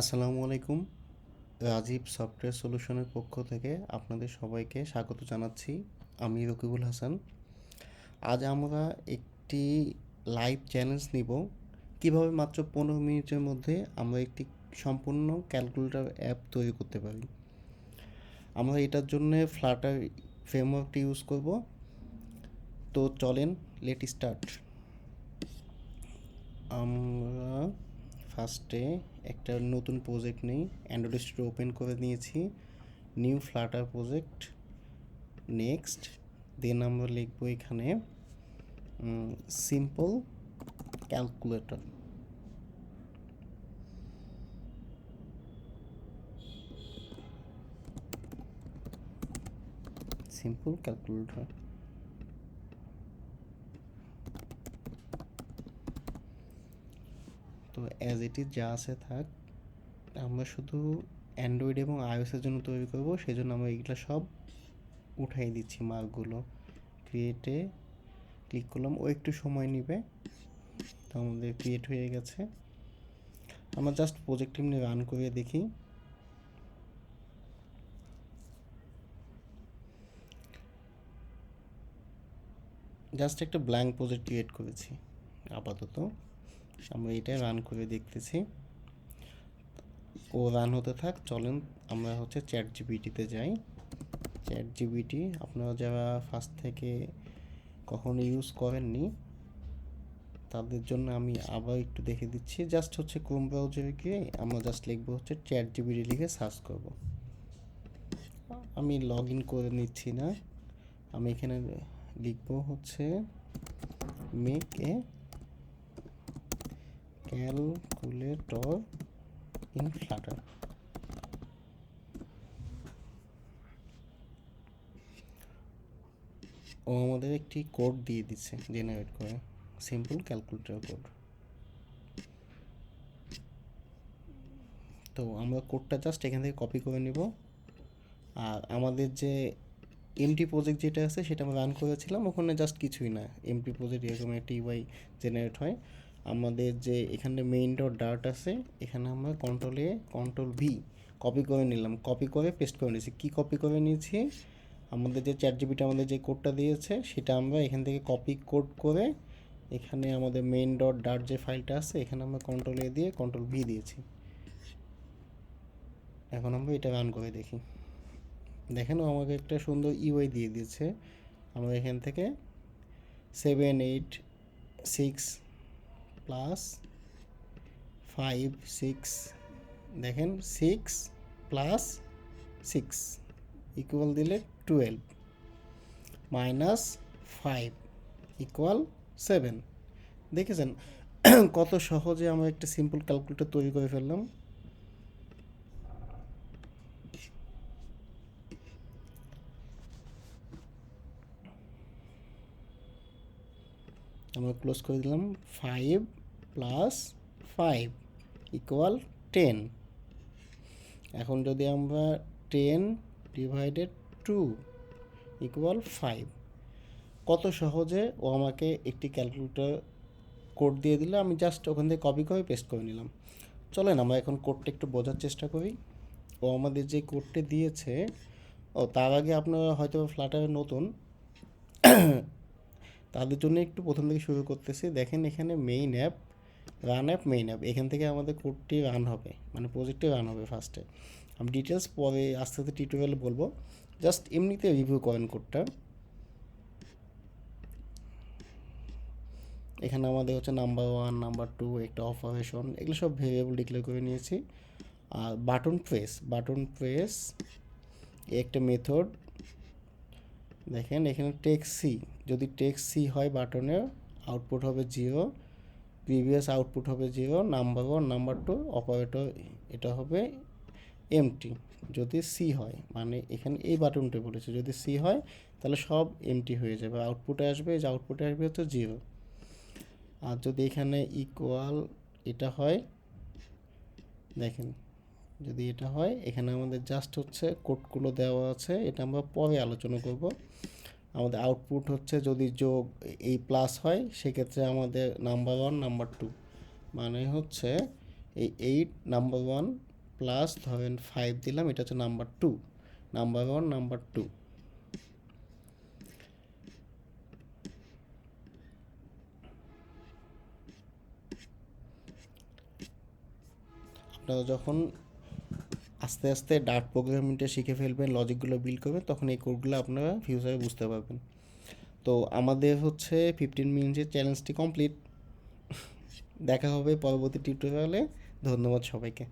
আসসালামু আলাইকুম। রাজীব সফটওয়্যার সলিউশনের পক্ষ থেকে আপনাদের সবাইকে স্বাগত জানাচ্ছি। আমি রকিবুল হাসান। আজ আমরা একটি লাইভ চ্যালেঞ্জ নিব। কীভাবে মাত্র পনেরো মিনিটের মধ্যে আমরা একটি সম্পূর্ণ ক্যালকুলেটর অ্যাপ তৈরি করতে পারি। আমরা এটার জন্য ফ্লাটার ফ্রেমওয়ার্কটি ইউজ করব। তো চলেন লেট স্টার্ট আমরা ফার্স্টে একটা নতুন প্রজেক্ট নেই অ্যান্ড্রয়েড স্টুডিও ওপেন করে নিয়েছি new Flutter project next then আমরা লিখব এখানে সিম্পল ক্যালকুলেটর সিম্পল ক্যালকুলেটর তো অ্যাজ ইট ইজ যা আছে থাক, আমরা শুধু অ্যান্ড্রয়েড এবং আইওএসের জন্য তৈরি করব সেই জন্য আমরা এগুলো সব উঠাই দিচ্ছি মার্কগুলো ক্রিয়েটে ক্লিক করলাম, ও একটু সময় নেবে। তো আমাদের ক্রিয়েট হয়ে গেছে। আমরা জাস্ট প্রজেক্ট এমনি রান করে দেখি। জাস্ট একটা ব্ল্যাঙ্ক প্রজেক্ট ক্রিয়েট করেছি, আপাতত। আমরা এটা রান করে দেখতেছি। ও রান হতে থাক, চলেন আমরা হচ্ছে চ্যাট জিবিটিতে যাই। চ্যাট জিবিটি আপনারা যারা ফার্স্ট থেকে কখনো ইউজ করেননি, তাদের জন্য আমি আবার একটু দেখে দিচ্ছি। জাস্ট হচ্ছে ক্রোম ব্রাউজারে গিয়ে আমরা জাস্ট লিখব হচ্ছে চ্যাট জিবিটি লিখে সার্চ করব। আমি লগ ইন করে নিচ্ছি না। আমি এখানে লিখব হচ্ছে make a calculator in Flutter ও আমাদের একটি কোড দিয়ে দিচ্ছে জেনারেট করে। সিম্পল ক্যালকুলেটর কোড তো আমরা কোডটা জাস্ট এখান থেকে কপি করে নিব। আর আমাদের যে এমটি প্রজেক্ট যেটা আছে, সেটা আমরা রান করেছিলাম। ওখানে জাস্ট কিছুই না। এমটি প্রজেক্ট এরকম একটা ইউআই জেনারেট হয়। আমাদের যে এখানে মেইন ডট ডার্ট আছে, এখানে আমরা control a control v copy করে নিলাম। কপি করে পেস্ট করে নিয়েছি। কী কপি করে নিয়েছি? আমাদের যে চ্যাট জিবিটা আমাদের যে কোডটা দিয়েছে, সেটা আমরা এখান থেকে কপি কোড করে এখানে আমাদের মেইন ডট ডার্ট যে ফাইলটা আছে, এখানে আমরা কন্ট্রোল এ দিয়ে কন্ট্রোল ভি দিয়েছি। এখন আমরা এটা রান করে দেখি। দেখেন আমাকে একটা সুন্দর ইউআই দিয়ে দিয়েছে। আমরা এখান থেকে seven eight six plus five six দেখেন সিক্স প্লাস সিক্স ইকুয়াল দিলে twelve minus five equal seven দেখেছেন? কত সহজে আমরা একটা সিম্পল ক্যালকুলেটর তৈরি করে ফেললাম। আমরা ক্লোজ করে দিলাম five plus five equal ten এখন যদি আমরা ten divided two equal five কত সহজে ও আমাকে একটি ক্যালকুলেটর কোড দিয়ে দিলে আমি জাস্ট ওখান থেকে কপি করে পেস্ট করে নিলাম। চলেন আমরা এখন কোডটা একটু বোঝার চেষ্টা করি। ও আমাদের যে কোডটা দিয়েছে, ও তার আগে আপনারা হয়তো ফ্ল্যাটারে নতুন। তাদের জন্য একটু প্রথম থেকে শুরু করতেছি। দেখেন এখানে main app run app main app এখান থেকে আমাদের কোডটি রান হবে মানে প্রজেক্টে রান হবে ফার্স্টে আমি ডিটেলস পরে আস্তে আস্তে টিউটোরিয়াল বলব। জাস্ট এমনিতে রিভিউ করেন কোডটা এখানে আমাদের হচ্ছে নাম্বার ওয়ান নাম্বার টু একটা অপারেশন এগুলো সব ভেরিয়েবল ডিক্লেয়ার করে নিয়েছি। আর বাটন প্রেস বাটন প্রেস একটা মেথড দেখেন, এখানে টেক সি যদি টেক সি হয় বাটনের আউটপুট হবে জিরো প্রিভিয়াস আউটপুট হবে zero number one number two operator এটা হবে এমটি যদি সি হয় মানে এখানে এই বাটনটা বলেছে, যদি সি হয়, তাহলে সব এমটি হয়ে যাবে আউটপুটে আসবে যে আউটপুটে আসবে হচ্ছে জিরো আর যদি এখানে ইকুয়াল এটা হয়, দেখেন, যদি এটা হয়, এখানে আমাদের জাস্ট হচ্ছে কোডগুলো দেওয়া আছে, এটা আমরা পরে আলোচনা করব। আমাদের আউটপুট হচ্ছে যদি যোগ এই প্লাস হয়, সেক্ষেত্রে আমাদের নাম্বার ওয়ান নাম্বার টু মানে হচ্ছে এই এইট নাম্বার ওয়ান প্লাস ধরেন ফাইভ দিলাম, এটা হচ্ছে number two number one number two আপনারা যখন আস্তে আস্তে ডার্ট প্রোগ্রামিংটা শিখে ফেলবেন, লজিকগুলো বিল করবেন, তখন এই কোডগুলো আপনারা ফিউচারে বুঝতে পারবেন। তো আমাদের হচ্ছে ফিফটিন মিনিটের চ্যালেঞ্জটি কমপ্লিট দেখা হবে পরবর্তী টিউটোরিয়ালে ধন্যবাদ সবাইকে।